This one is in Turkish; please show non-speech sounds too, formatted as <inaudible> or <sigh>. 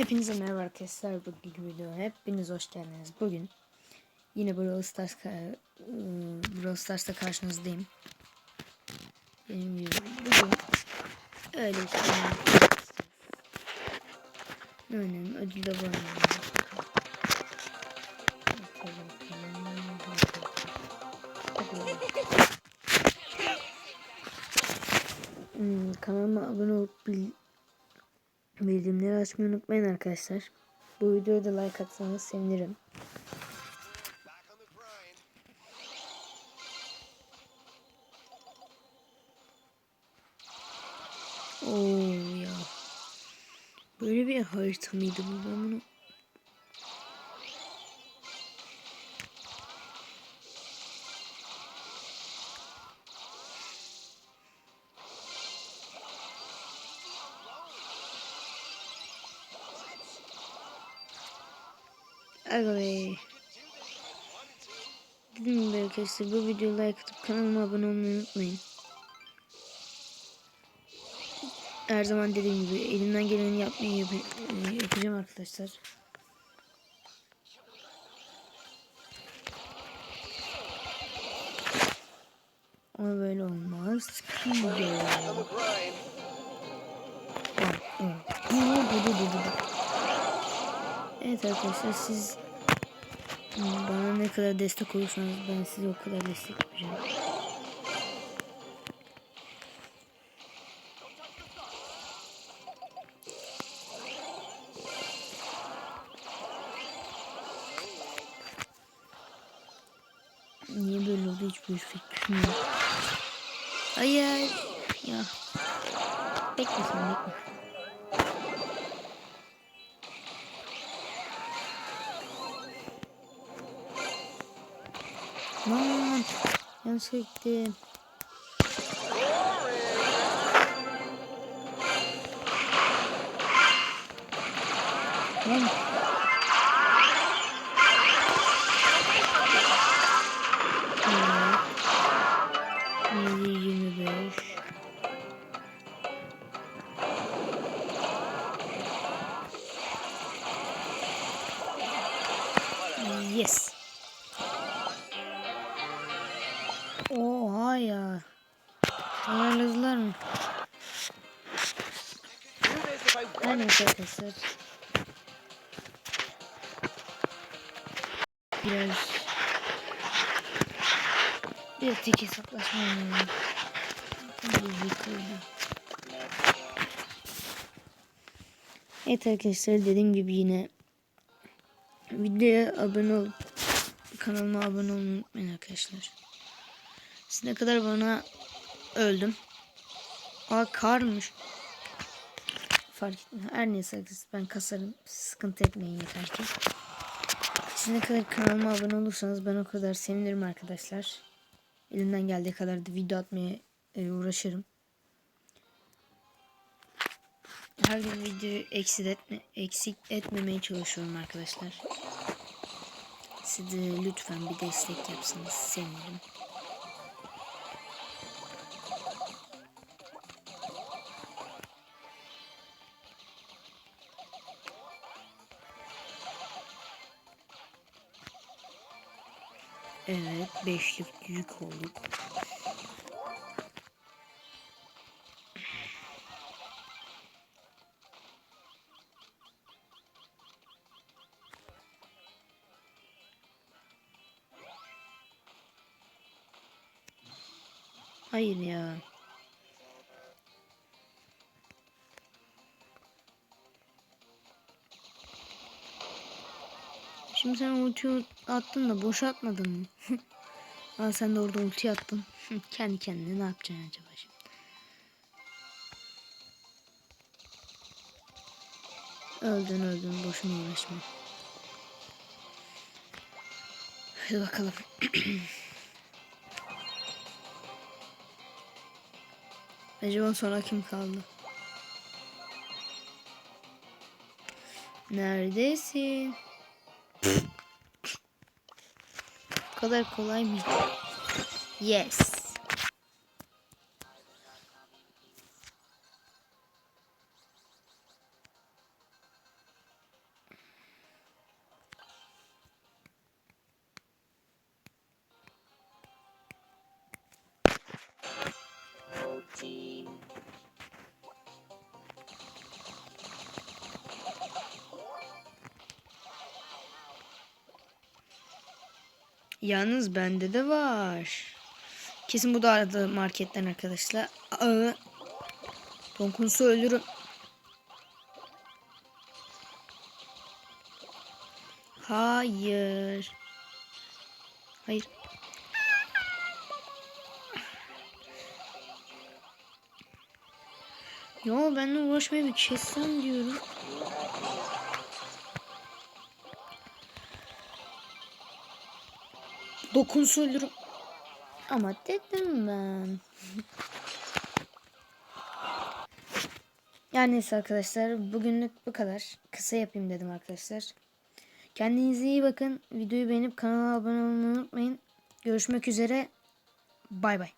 Hepinize merhaba arkadaşlar. Bugünkü videoya hepiniz hoş geldiniz. Bugün yine Brawl Stars ıı, Brawl Stars'ta karşınızdayım. Benim gibi bugün öyle yapmak Ne önemli ödül de var. Hmm, kanalıma abone olup bildirimleri açmayı unutmayın arkadaşlar. Bu videoya da like atsanız sevinirim. Oo ya. Böyle bir harita mıydı bu ben bunu? Aga be. Dediğim gibi arkadaşlar bu videoya like atıp kanalıma abone olmayı unutmayın. Her zaman dediğim gibi elimden geleni yapmayı yap yapacağım arkadaşlar. Ama böyle olmaz. Şimdi. The grind. Evet arkadaşlar siz bana ne kadar destek olursanız ben size o kadar destek olacağım. Niye böyle oldu hiçbir fikrim yok. Hayır. Ya. Bekle sen bekle. Lan. Yanlış gittim. Lan. Yes. Neyse arkadaşlar. Biraz bir tek hesaplaşma oynayalım. Evet arkadaşlar dediğim gibi yine videoya abone ol kanalıma abone olmayı unutmayın arkadaşlar. Siz ne kadar bana öldüm. Aa karmış. Fark etmiyor. Her neyse arkadaşlar ben kasarım. Sıkıntı etmeyin yeter ki. Siz ne kadar kanalıma abone olursanız ben o kadar sevinirim arkadaşlar. Elimden geldiği kadar da video atmaya e, uğraşırım. Her gün videoyu eksik, etme, eksik etmemeye çalışıyorum arkadaşlar. Siz de lütfen bir destek yapsanız sevinirim. Evet, beşlik yük olduk. Hayır ya. Şimdi sen ulti attın da boş atmadın mı? <laughs> Aa sen de orada ulti attın. <laughs> Kendi kendine ne yapacaksın acaba şimdi? Öldün öldün boşuna uğraşma. Hadi bakalım. <clears throat> Acaba sonra kim kaldı? Neredesin? Kadar kolay mı? Yes. Yalnız bende de var. Kesin bu da aradı marketten arkadaşlar. Aa, Tonkunsu ölürüm. Hayır. Hayır. Yo benimle uğraşmaya bir kessen diyorum. Dokunsa ölürüm. Ama dedim ben. Yani neyse arkadaşlar bugünlük bu kadar. Kısa yapayım dedim arkadaşlar. Kendinize iyi bakın. Videoyu beğenip kanala abone olmayı unutmayın. Görüşmek üzere. Bay bay.